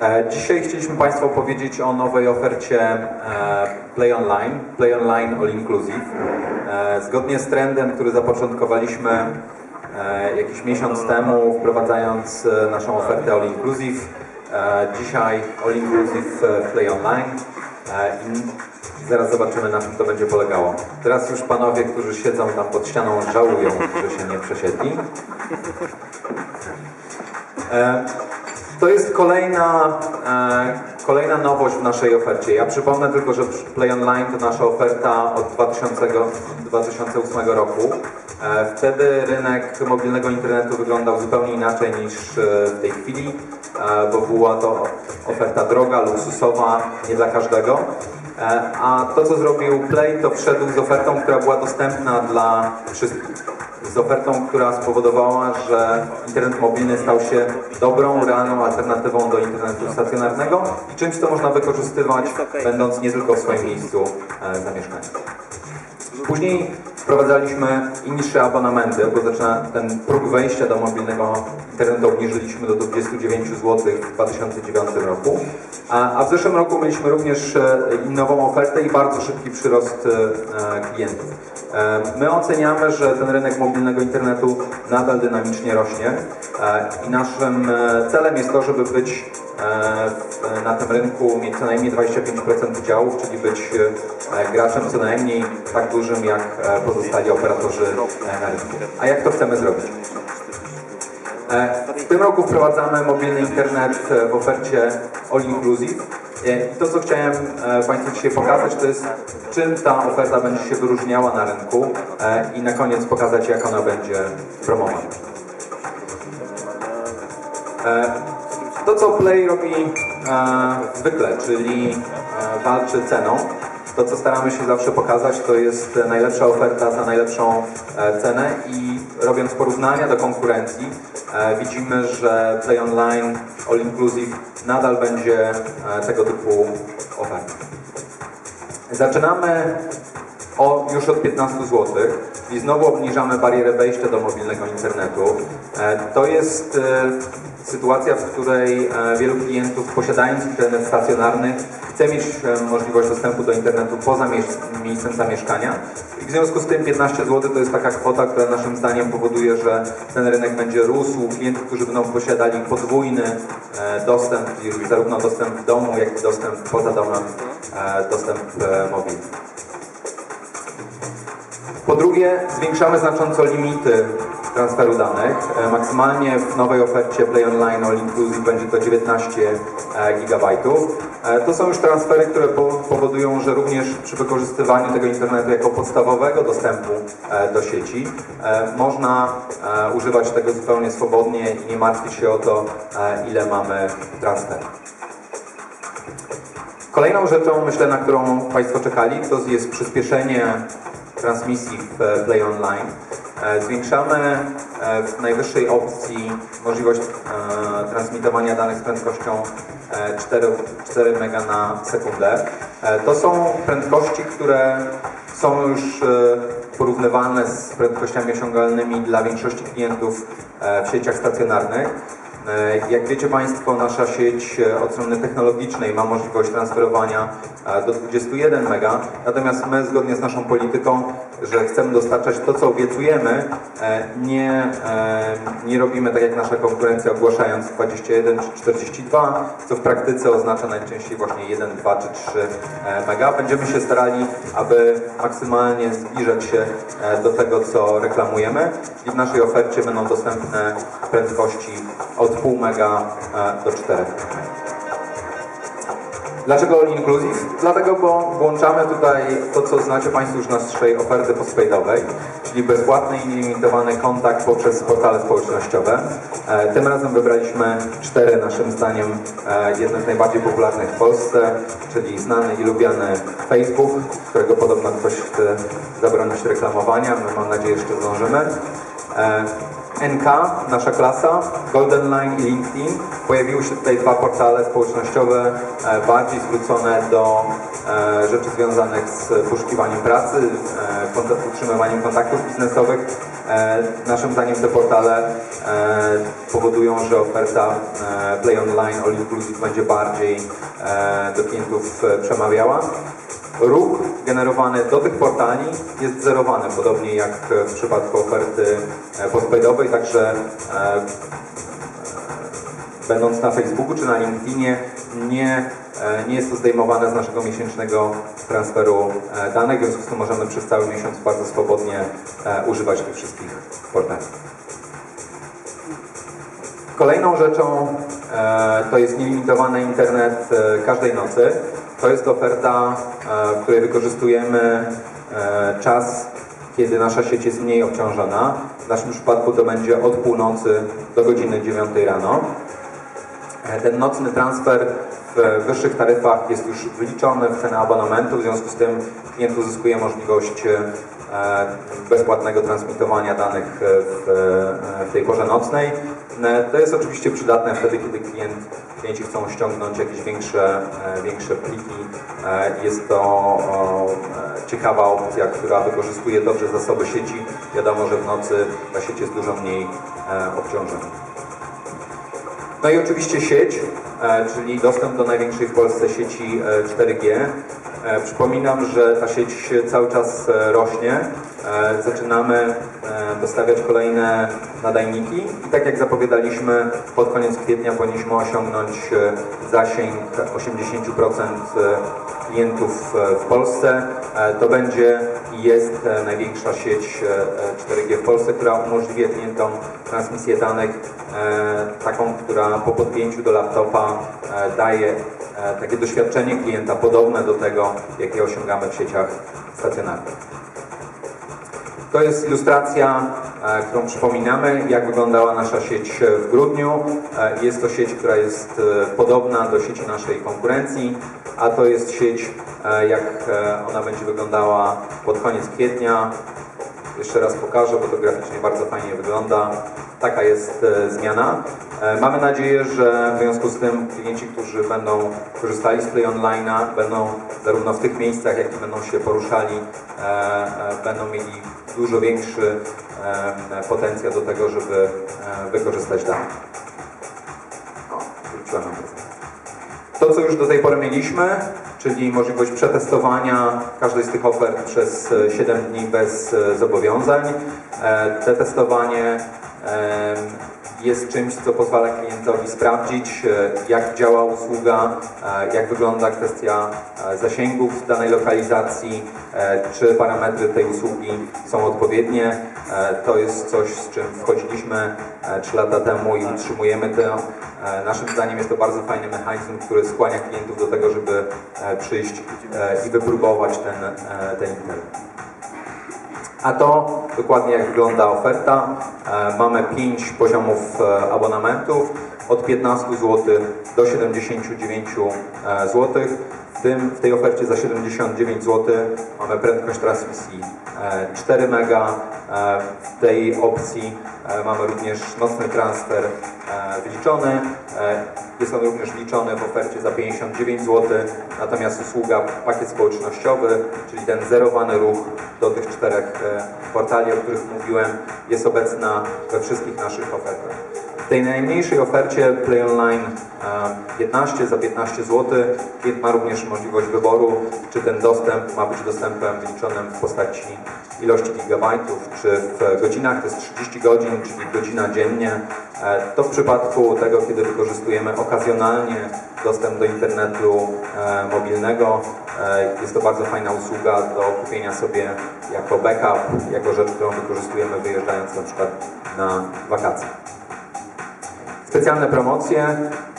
E, Dzisiaj chcieliśmy Państwu opowiedzieć o nowej ofercie e, Play Online, Play Online All Inclusive. E, Zgodnie z trendem, który zapoczątkowaliśmy jakiś miesiąc temu, wprowadzając naszą ofertę All Inclusive, dzisiaj All Inclusive Play Online i zaraz zobaczymy na czym to będzie polegało. Teraz już panowie, którzy siedzą tam pod ścianą żałują, że się nie przesiedli. To jest kolejna, e, kolejna nowość w naszej ofercie. Ja przypomnę tylko, że Play Online to nasza oferta od 2000, 2008 roku. E, Wtedy rynek mobilnego internetu wyglądał zupełnie inaczej niż e, w tej chwili, e, bo była to oferta droga, luksusowa, nie dla każdego. E, A to, co zrobił Play, to wszedł z ofertą, która była dostępna dla wszystkich z ofertą, która spowodowała, że internet mobilny stał się dobrą, realną alternatywą do internetu stacjonarnego i czymś, co można wykorzystywać, będąc nie tylko w swoim miejscu e, zamieszkania. Później wprowadzaliśmy niższe abonamenty, bo zaczyna ten próg wejścia do mobilnego internetu obniżyliśmy do 29 zł w 2009 roku. A, a w zeszłym roku mieliśmy również e, nową ofertę i bardzo szybki przyrost e, klientów. My oceniamy, że ten rynek mobilnego internetu nadal dynamicznie rośnie e, i naszym e, celem jest to, żeby być e, na tym rynku, mieć co najmniej 25% udziałów, czyli być graczem co najmniej tak dużym jak pozostali operatorzy na rynku. A jak to chcemy zrobić? W tym roku wprowadzamy mobilny internet w ofercie All Inclusive. To, co chciałem e, Państwu dzisiaj pokazać, to jest czym ta oferta będzie się wyróżniała na rynku e, i na koniec pokazać, jak ona będzie promowana. E, To, co Play robi zwykle, czyli walczy ceną, to, co staramy się zawsze pokazać, to jest najlepsza oferta za najlepszą cenę i robiąc porównania do konkurencji, widzimy, że Play Online All Inclusive nadal będzie e, tego typu ofertą. Zaczynamy o, już od 15 zł i znowu obniżamy barierę wejścia do mobilnego internetu. E, To jest e, sytuacja, w której e, wielu klientów posiadając internet stacjonarny chce mieć możliwość dostępu do internetu poza miejsc, miejscem zamieszkania. I w związku z tym 15 zł to jest taka kwota, która naszym zdaniem powoduje, że ten rynek będzie rósł. Klientów, którzy będą posiadali podwójny dostęp, zarówno dostęp w domu, jak i dostęp poza domem, dostęp mobilny. Po drugie, zwiększamy znacząco limity transferu danych. E, Maksymalnie w nowej ofercie Play Online All Inclusive będzie to 19 GB. To są już transfery, które po- powodują, że również przy wykorzystywaniu tego internetu jako podstawowego dostępu e, do sieci e, można e, używać tego zupełnie swobodnie i nie martwić się o to, e, ile mamy transferów. Kolejną rzeczą, myślę, na którą Państwo czekali, to jest przyspieszenie transmisji w e, Play Online. E, Zwiększamy e, w najwyższej opcji możliwość transmitowania danych z prędkością e, 4, 4 MB na sekundę. To są prędkości, które są już porównywalne z prędkościami osiągalnymi dla większości klientów w sieciach stacjonarnych. E, Jak wiecie Państwo, nasza sieć e, od strony technologicznej ma możliwość transferowania e, do 21 MB, natomiast my zgodnie z naszą polityką, że chcemy dostarczać to, co obiecujemy, nie, nie robimy tak jak nasza konkurencja, ogłaszając 21 czy 42, co w praktyce oznacza najczęściej właśnie 1, 2 czy 3 e, mega. Będziemy się starali, aby maksymalnie zbliżać się do tego, co reklamujemy i w naszej ofercie będą dostępne prędkości od pół mega e, do 4 Dlaczego All Inclusive? Dlatego, bo włączamy tutaj to, co znacie Państwo już z naszej oferty postpaidowej, czyli bezpłatny i nielimitowany kontakt poprzez portale społecznościowe. E, Tym razem wybraliśmy cztery, naszym zdaniem, e, jedne z najbardziej popularnych w Polsce, czyli znany i lubiany Facebook, którego podobno ktoś chce zabronić reklamowania. My mam nadzieję, że jeszcze zdążymy. NK, nasza klasa, Golden Line i LinkedIn. Pojawiły się tutaj dwa portale społecznościowe e, bardziej zwrócone do e, rzeczy związanych z poszukiwaniem pracy, e, utrzymywaniem kontaktów biznesowych. Naszym zdaniem te portale powodują, że oferta Play Online All Inclusive będzie bardziej do klientów przemawiała. Ruch generowany do tych portali jest zerowany, podobnie jak w przypadku oferty e, postpaidowej, także e, będąc na Facebooku czy na LinkedInie, nie, e, nie jest to zdejmowane z naszego miesięcznego transferu e, danych, w związku z tym możemy przez cały miesiąc bardzo swobodnie e, używać tych wszystkich portali. Kolejną rzeczą e, to jest nielimitowany internet e, każdej nocy. To jest oferta, e, w której wykorzystujemy e, czas, kiedy nasza sieć jest mniej obciążona. W naszym przypadku to będzie od północy do godziny 9 rano. E, Ten nocny transfer w wyższych taryfach jest już wliczony w cenę abonamentu, w związku z tym klient uzyskuje możliwość bezpłatnego transmitowania danych w tej porze nocnej. To jest oczywiście przydatne wtedy, kiedy klient, klienci chcą ściągnąć jakieś większe, e, większe pliki. E, Jest to e, ciekawa opcja, która wykorzystuje dobrze zasoby sieci. Wiadomo, że w nocy ta sieć jest dużo mniej obciążona. No i oczywiście sieć, czyli dostęp do największej w Polsce sieci e, 4G. E, Przypominam, że ta sieć cały czas rośnie. Zaczynamy dostawiać kolejne nadajniki i tak jak zapowiadaliśmy, pod koniec kwietnia powinniśmy osiągnąć e, zasięg 80% e, klientów e, w Polsce. E, To będzie i jest e, największa sieć e, 4G w Polsce, która umożliwia klientom transmisję danych e, taką, która po podpięciu do laptopa e, daje e, takie doświadczenie klienta podobne do tego, jakie osiągamy w sieciach stacjonarnych. To jest ilustracja, e, którą przypominamy, jak wyglądała nasza sieć w grudniu. E, Jest to sieć, która jest e, podobna do sieci naszej konkurencji, a to jest sieć, jak ona będzie wyglądała pod koniec kwietnia. Jeszcze raz pokażę, bo to graficznie bardzo fajnie wygląda. Taka jest zmiana. Mamy nadzieję, że w związku z tym klienci, którzy będą korzystali z Play Online'a, będą zarówno w tych miejscach, jak i będą się poruszali, będą mieli dużo większy e, potencjał do tego, żeby e, wykorzystać dane. To, co już do tej pory mieliśmy, czyli możliwość przetestowania każdej z tych ofert przez e, 7 dni bez e, zobowiązań. E, Te testowanie jest czymś, co pozwala klientowi sprawdzić, e, jak działa usługa, e, jak wygląda kwestia e, zasięgów w danej lokalizacji, czy parametry tej usługi są odpowiednie. To jest coś, z czym wchodziliśmy 3 lata temu i utrzymujemy to. Naszym zdaniem jest to bardzo fajny mechanizm, który skłania klientów do tego, żeby przyjść i wypróbować ten, ten internet. A to dokładnie jak wygląda oferta. E, Mamy 5 poziomów e, abonamentów od 15 zł do 79 zł. W, tym, w tej ofercie za 79 zł mamy prędkość transmisji e, 4 mega. E, W tej opcji e, mamy również nocny transfer e, wyliczony. E, Jest on również liczony w ofercie za 59 zł. Natomiast usługa pakiet społecznościowy, czyli ten zerowany ruch do tych czterech e, portali, o których mówiłem, jest obecna we wszystkich naszych ofertach. W tej najmniejszej ofercie Play Online e, 15 za 15 zł klient ma również możliwość wyboru, czy ten dostęp ma być dostępem wyliczonym w postaci ilości gigabajtów, czy w godzinach, to jest 30 godzin, czyli godzina dziennie. E, To w przypadku tego, kiedy wykorzystujemy okazjonalnie dostęp do internetu e, mobilnego. E, Jest to bardzo fajna usługa do kupienia sobie jako backup, jako rzecz, którą wykorzystujemy wyjeżdżając na przykład na wakacje. Specjalne promocje,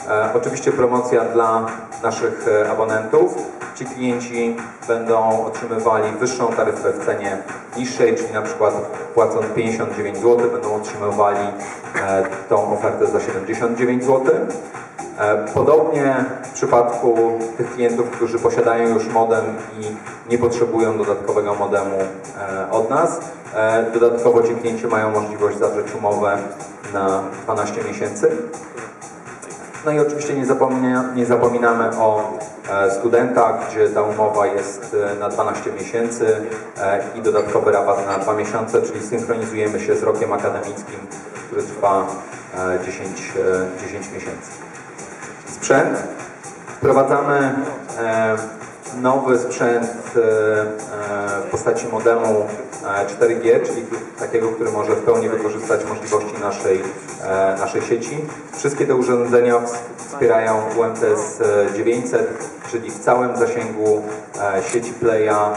e, oczywiście promocja dla naszych e, abonentów. Ci klienci będą otrzymywali wyższą taryfę w cenie niższej, czyli na przykład płacąc 59 zł będą otrzymywali e, tą ofertę za 79 zł. E, Podobnie w przypadku tych klientów, którzy posiadają już modem i nie potrzebują dodatkowego modemu e, od nas, e, dodatkowo ci klienci mają możliwość zawrzeć umowę na 12 miesięcy. No i oczywiście nie, zapomnia, nie zapominamy o e, studenta, gdzie ta umowa jest na 12 miesięcy i dodatkowy rabat na 2 miesiące, czyli synchronizujemy się z rokiem akademickim, który trwa e, 10, e, 10 miesięcy. Sprzęt. Wprowadzamy e, nowy sprzęt e, e, w postaci modemu e, 4G, czyli takiego, który może w pełni wykorzystać możliwości naszej, naszej sieci. Wszystkie te urządzenia ws- wspierają UMTS 900, czyli w całym zasięgu sieci Playa,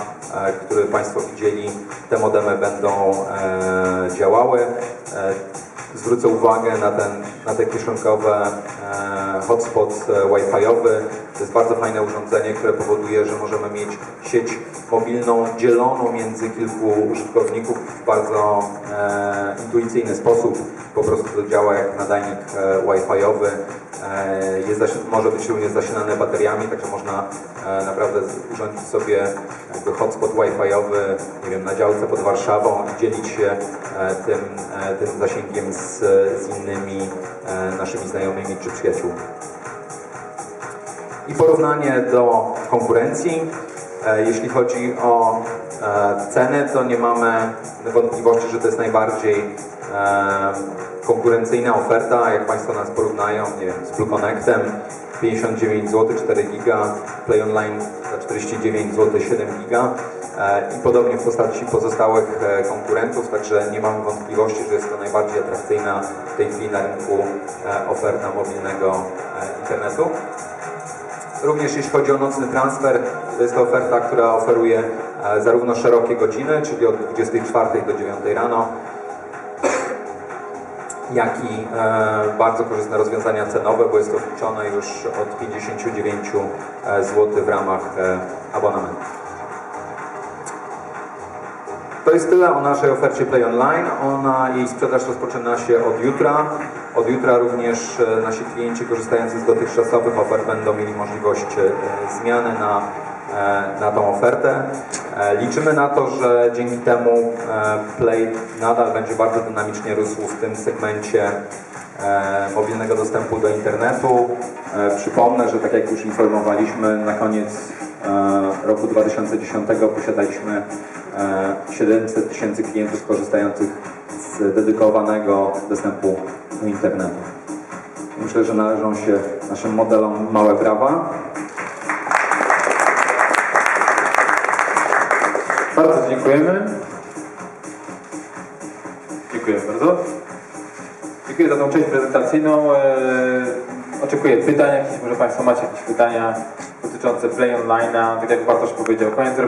który Państwo widzieli, te modemy będą działały. Zwrócę uwagę na, ten, na te kieszonkowe e, hotspot e, Wi-Fi-owy. To jest bardzo fajne urządzenie, które powoduje, że możemy mieć sieć mobilną dzieloną między kilku użytkowników w bardzo e, intuicyjny sposób. Po prostu to działa jak nadajnik e, Wi-Fi-owy. E, jest może być również zasilany bateriami, także można e, naprawdę urządzić sobie jakby hotspot Wi-Fi-owy, nie wiem, na działce pod Warszawą i dzielić się e, tym, e, tym zasięgiem z, z innymi e, naszymi znajomymi czy przyjaciółmi. I porównanie do konkurencji. E, Jeśli chodzi o e, ceny, to nie mamy wątpliwości, że to jest najbardziej e, konkurencyjna oferta. Jak Państwo nas porównają nie wiem, z Blue Connectem 59 zł 4 giga, Play Online za 49 zł 7 giga i podobnie w postaci pozostałych konkurentów, także nie mamy wątpliwości, że jest to najbardziej atrakcyjna w tej chwili na rynku oferta mobilnego internetu. Również jeśli chodzi o nocny transfer, to jest to oferta, która oferuje e, zarówno szerokie godziny, czyli od 24 do 9 rano, jak i e, bardzo korzystne rozwiązania cenowe, bo jest to wliczone już od 59 zł w ramach e, abonamentu. To jest tyle o naszej ofercie Play Online. Ona, jej sprzedaż rozpoczyna się od jutra. Od jutra również e, nasi klienci korzystający z dotychczasowych ofert będą mieli możliwość e, zmiany na, e, na tą ofertę. Liczymy na to, że dzięki temu Play nadal będzie bardzo dynamicznie rósł w tym segmencie mobilnego dostępu do internetu. Przypomnę, że tak jak już informowaliśmy, na koniec roku 2010 posiadaliśmy 700 tysięcy klientów korzystających z dedykowanego dostępu do internetu. Myślę, że należą się naszym modelom małe brawa. Bardzo dziękujemy. Dziękuję bardzo. Dziękuję za tą część prezentacyjną. Eee, oczekuję pytań jakichś, może Państwo macie jakieś pytania dotyczące Play Online'a. Tak jak Bartosz powiedział, koniec